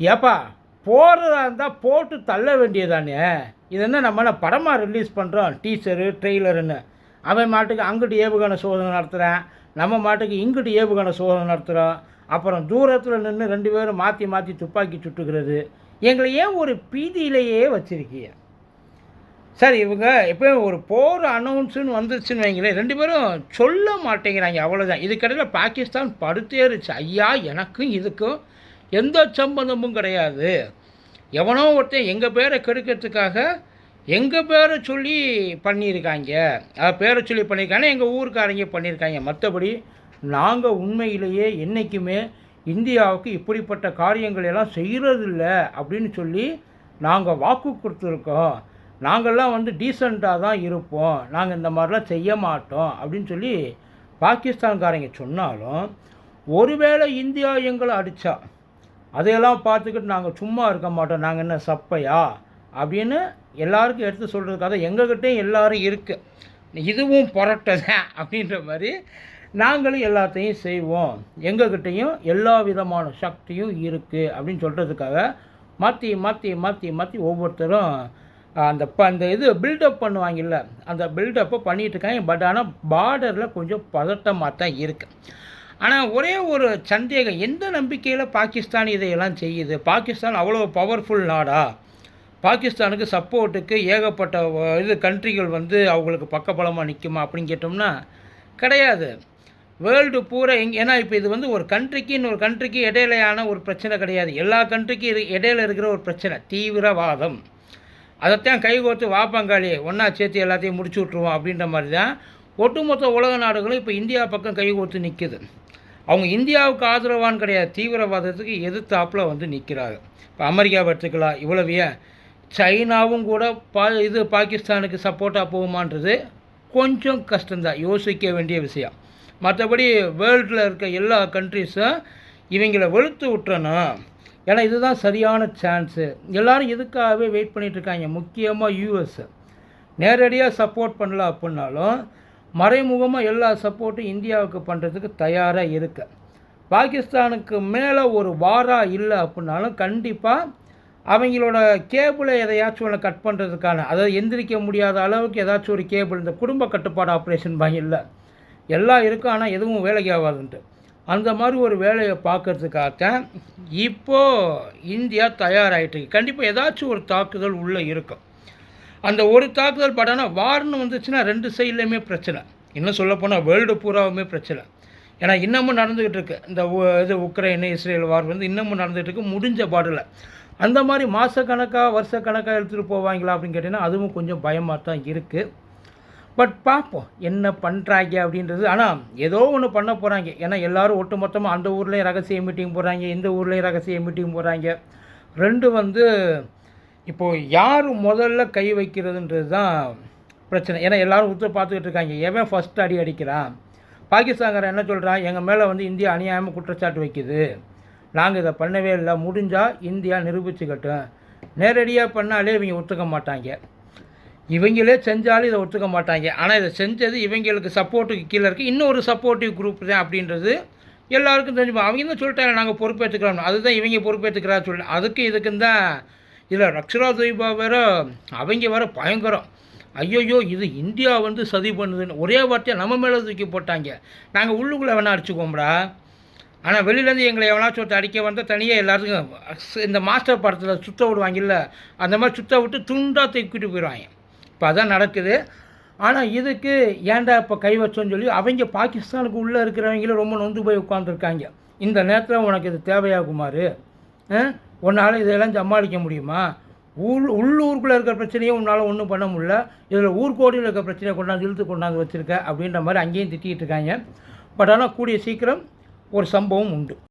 ஏப்பா போடுறதா இருந்தால் போட்டு தள்ள வேண்டியதானே இது என்ன நம்மளை படமாக ரிலீஸ் பண்ணுறோம் டீச்சரு ட்ரெய்லருன்னு அவன் மாட்டுக்கு அங்கிட்டு ஏவுகணை சோதனை நடத்துகிறேன் நம்ம மாட்டுக்கு இங்கிட்டு ஏவுகணை சோதனை நடத்துகிறோம் அப்புறம் தூரத்தில் நின்று ரெண்டு பேரும் மாற்றி மாற்றி துப்பாக்கி சுட்டுக்கிறது. எங்களை ஏன் ஒரு பீதியிலேயே வச்சுருக்கீங்க? சார் இவங்க எப்பயும் ஒரு போர் அனௌன்ஸுன்னு வந்துருச்சுன்னு வைங்களேன். ரெண்டு பேரும் சொல்ல மாட்டேங்கிறாங்க. அவ்வளோதான் இதுக்கடையில் பாகிஸ்தான் படுத்தேறுச்சு. ஐயா எனக்கும் இதுக்கும் எந்த சம்பந்தமும் கிடையாது. எவனோ ஒருத்தன் எங்கள் பேரை கெடுக்கிறதுக்காக எங்கள் பேரை சொல்லி பண்ணியிருக்காங்க. பேரை சொல்லி பண்ணியிருக்காங்க எங்கள் ஊருக்காரங்க பண்ணியிருக்காங்க. மற்றபடி நாங்கள் உண்மையிலேயே என்றைக்குமே இந்தியாவுக்கு இப்படிப்பட்ட காரியங்கள் எல்லாம் செய்கிறதில்ல அப்படின்னு சொல்லி நாங்கள் வாக்கு கொடுத்துருக்கோம். நாங்கள்லாம் வந்து டீசெண்டாக தான் இருப்போம். நாங்கள் இந்த மாதிரிலாம் செய்ய மாட்டோம் அப்படின்னு சொல்லி பாகிஸ்தான்காரங்க சொன்னாலும் ஒருவேளை இந்தியா எங்களை அடித்தா அதையெல்லாம் பார்த்துக்கிட்டு நாங்கள் சும்மா இருக்க மாட்டோம். நாங்கள் என்ன சப்பையா? அப்படின்னு எல்லாருக்கும் எடுத்து சொல்கிறதுக்காக எங்ககிட்டையும் எல்லோரும் இருக்குது இதுவும் புரட்டதான் அப்படின்ற மாதிரி நாங்களும் எல்லாத்தையும் செய்வோம். எங்ககிட்டையும் எல்லா விதமான சக்தியும் இருக்குது அப்படின்னு சொல்கிறதுக்காக மாற்றி மாற்றி மாற்றி மாற்றி ஒவ்வொருத்தரும் அந்த ப அந்த இது பில்டப் பண்ணுவாங்கல்ல. அந்த பில்டப்பை பண்ணிகிட்டு இருக்காங்க. பட் ஆனால் பார்டரில் கொஞ்சம் பதட்டமாக தான் இருக்குது ஆனால் ஒரே ஒரு சந்தேகம் எந்த நம்பிக்கையில் பாகிஸ்தான் இதையெல்லாம் செய்யுது? பாகிஸ்தான் அவ்வளோ பவர்ஃபுல் நாடா? பாகிஸ்தானுக்கு சப்போர்ட்டுக்கு ஏகப்பட்ட இது கண்ட்ரிகள் வந்து அவங்களுக்கு பக்கபலமாக நிற்குமா அப்படின்னு கேட்டோம்னா கிடையாது. வேர்ல்டு பூரா எங் ஏன்னா இப்போ இது வந்து ஒரு கண்ட்ரிக்கு இன்னொரு கண்ட்ரிக்கு இடையிலையான ஒரு பிரச்சனை கிடையாது. எல்லா கண்ட்ரிக்கும் இரு இடையில இருக்கிற ஒரு பிரச்சனை தீவிரவாதம். அதைத்தான் கைகோர்த்து வா பங்காளி ஒன்றா சேர்த்து எல்லாத்தையும் முடிச்சு விட்ருவோம் அப்படின்ற மாதிரி தான் ஒட்டுமொத்த உலக நாடுகளும் இப்போ இந்தியா பக்கம் கைகோர்த்து நிற்குது அவங்க இந்தியாவுக்கு ஆதரவான்னு கிடையாது. தீவிரவாதத்துக்கு எதிர்த்தாப்பில் வந்து நிற்கிறாங்க இப்போ அமெரிக்காவை எடுத்துக்கலாம். இவ்வளவு ஏன்? சைனாவும் கூட பா இது பாகிஸ்தானுக்கு சப்போர்ட்டாக போகுமான்றது கொஞ்சம் கஷ்டம்தான். யோசிக்க வேண்டிய விஷயம். மற்றபடி வேர்ல்டில் இருக்க எல்லா கண்ட்ரிஸும் இவங்கள வெளுத்து விட்டுறணும். ஏன்னா இதுதான் சரியான சான்ஸு. எல்லோரும் இதுக்காகவே வெயிட் பண்ணிகிட்ருக்காங்க முக்கியமாக யூஎஸ் நேரடியாக சப்போர்ட் பண்ணல அப்படின்னாலும் மறைமுகமாக எல்லா சப்போர்ட்டும் இந்தியாவுக்கு பண்ணுறதுக்கு தயாராக இருக்க. பாகிஸ்தானுக்கு மேலே ஒரு வாராக இல்லை அப்படின்னாலும் கண்டிப்பாக அவங்களோட கேபிளை எதையாச்சும் ஒன்று கட் பண்ணுறதுக்கான அதாவது எந்திரிக்க முடியாத அளவுக்கு ஏதாச்சும் ஒரு கேபிள் இந்த குடும்ப கட்டுப்பாடு ஆப்ரேஷன் பாங்க இல்லை. எல்லாம் இருக்கும் ஆனால் எதுவும் வேலைக்கு ஆகாதுன்ட்டு. அந்த மாதிரி ஒரு வேலையை பார்க்கறதுக்காகத்தான் இப்போது இந்தியா தயாராகிட்டு கண்டிப்பாக ஏதாச்சும் ஒரு தாக்குதல் உள்ளே இருக்கும். அந்த ஒரு தாக்குதல் படம்னா வார்னு வந்துச்சுன்னா ரெண்டு சைட்லேயுமே பிரச்சனை. இன்னும் சொல்லப்போனால் வேர்ல்டு பூராவுமே பிரச்சனை. ஏன்னா இன்னமும் நடந்துக்கிட்டு இருக்கு. இந்த உ- இது உக்ரைனு இஸ்ரேல் வார் வந்து இன்னமும் நடந்துகிட்டு இருக்கு. முடிஞ்ச பாடில். அந்த மாதிரி மாதக்கணக்காக வருஷக்கணக்காக எடுத்துகிட்டு போவாங்களா அப்படின்னு கேட்டிங்கன்னா அதுவும் கொஞ்சம் பயமாக தான் இருக்குது பட் பார்ப்போம் என்ன பண்ணுறாங்க அப்படின்றது. ஆனால் ஏதோ ஒன்று பண்ண போகிறாங்க ஏன்னா எல்லாரும் ஒட்டுமொத்தமாக அந்த ஊர்லேயும் ரகசிய மீட்டிங் போடுறாங்க இந்த ஊர்லேயும் ரகசிய மீட்டிங் போடுறாங்க. ரெண்டு வந்து இப்போது யார் முதல்ல கை வைக்கிறதுன்றது தான் பிரச்சனை. ஏன்னா எல்லாரும் உத்து பார்த்துக்கிட்டு இருக்காங்க. எவன் ஃபஸ்ட் அடி அடிக்கிறான் பாகிஸ்தான்காரன் என்ன சொல்கிறான் எங்கள் மேலே வந்து இந்தியா அநியாயமாக குற்றச்சாட்டு வைக்குது. நாங்கள் இதை பண்ணவே இல்லை. முடிஞ்சால் இந்தியா நிரூபிச்சுக்கட்டும். நேரடியாக பண்ணாலே இவங்க ஒத்துக்க மாட்டாங்க. இவங்களே செஞ்சாலும் இதை ஒத்துக்க மாட்டாங்க. ஆனால் இதை செஞ்சது இவங்களுக்கு சப்போர்ட்டுக்கு கீழே இருக்குது இன்னொரு சப்போர்ட்டிவ் குரூப் தான் அப்படின்றது எல்லாருக்கும் தெரிஞ்சு அவங்க தான் சொல்லிட்டாங்க நாங்கள் பொறுப்பேற்றுக்கிறோம் அதுதான் இவங்க பொறுப்பேற்றுக்கிறா சொல்லி. அதுக்கு இதுக்கும் தான் இதில் ரக்ஷரா தொய்பா வேற அவங்க வேற பயங்கரம். ஐயோயோ இது இந்தியா வந்து சதி பண்ணுதுன்னு ஒரே வார்த்தையை நம்ம மேலே தூக்கி போட்டாங்க. நாங்கள் உள்ளுக்குள்ளே வேணா அடிச்சுக்கோம்டா ஆனால் வெளியிலேருந்து எங்களை எவனாச்சும் ஒருத்தர் அடிக்க வந்தால் தனியாக எல்லாத்துக்கும் இந்த மாஸ்டர் படத்தில் சுத்த விடுவாங்கல்ல அந்த மாதிரி சுத்த விட்டு துண்டாக தூக்கிட்டு போயிடுவாங்க. இப்போ அதான் நடக்குது. ஆனால் இதுக்கு ஏன்டா இப்போ கை வச்சோன்னு சொல்லி அவங்க பாகிஸ்தானுக்கு உள்ளே இருக்கிறவங்களும் ரொம்ப நொந்து போய் உட்காந்துருக்காங்க இந்த நேரத்தில் உனக்கு இது தேவையாகுமாறு உன்னால் இதெல்லாம் சமாளிக்க முடியுமா? உள் உள்ளூருக்குள்ளே இருக்கிற பிரச்சனையும் உன்னால் ஒன்றும் பண்ண முடியல. இதில் ஊர்கோடியில் இருக்கிற பிரச்சனையை கொண்டாந்து இழுத்து கொண்டாந்து வச்சுருக்க அப்படின்ற மாதிரி அங்கேயும் திட்டிகிட்டு இருக்காங்க. பட் ஆனால் கூடிய சீக்கிரம் ஒரு சம்பவம் உண்டு.